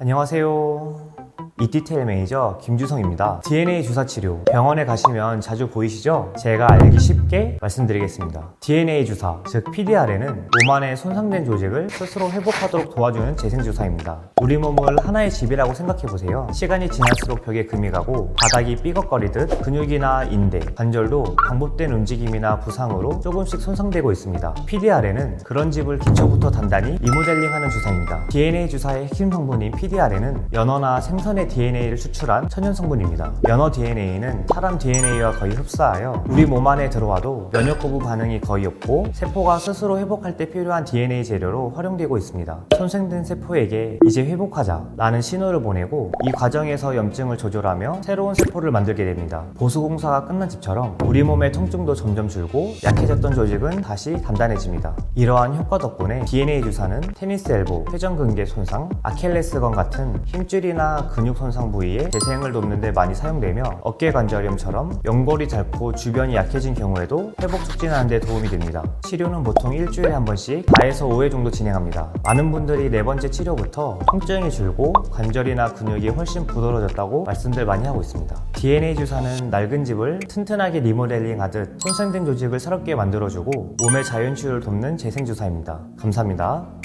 안녕하세요. 이디테일 매니저 김주성입니다. DNA 주사 치료 병원에 가시면 자주 보이시죠? 제가 알기 쉽게 말씀드리겠습니다. DNA 주사, 즉 PDR에는 몸 안에 손상된 조직을 스스로 회복하도록 도와주는 재생 주사입니다. 우리 몸을 하나의 집이라고 생각해 보세요. 시간이 지날수록 벽에 금이 가고 바닥이 삐걱거리듯 근육이나 인대, 관절도 반복된 움직임이나 부상으로 조금씩 손상되고 있습니다. PDR에는 그런 집을 기초부터 단단히 리모델링하는 주사입니다. DNA 주사의 핵심 성분인 PDR에는 연어나 생선의 DNA를 추출한 천연 성분입니다. 연어 DNA는 사람 DNA와 거의 흡사하여 우리 몸 안에 들어와도 면역 거부 반응이 거의 없고 세포가 스스로 회복할 때 필요한 DNA 재료로 활용되고 있습니다. 손상된 세포에게 이제 회복하자 라는 신호를 보내고 이 과정에서 염증을 조절하며 새로운 세포를 만들게 됩니다. 보수 공사가 끝난 집처럼 우리 몸의 통증도 점점 줄고 약해졌던 조직은 다시 단단해집니다. 이러한 효과 덕분에 DNA 주사는 테니스 엘보, 회전근개 손상, 아킬레스건 같은 힘줄이나 근육 손상 부위에 재생을 돕는 데 많이 사용되며 어깨 관절염처럼 연골이 닳고 주변이 약해진 경우에도 회복 촉진하는 데 도움이 됩니다. 치료는 보통 일주일에 한 번씩 4에서 5회 정도 진행합니다. 많은 분들이 네 번째 치료부터 통증이 줄고 관절이나 근육이 훨씬 부드러워졌다고 말씀들 많이 하고 있습니다. DNA 주사는 낡은 집을 튼튼하게 리모델링 하듯 손상된 조직을 새롭게 만들어주고 몸의 자연 치유를 돕는 재생 주사입니다. 감사합니다.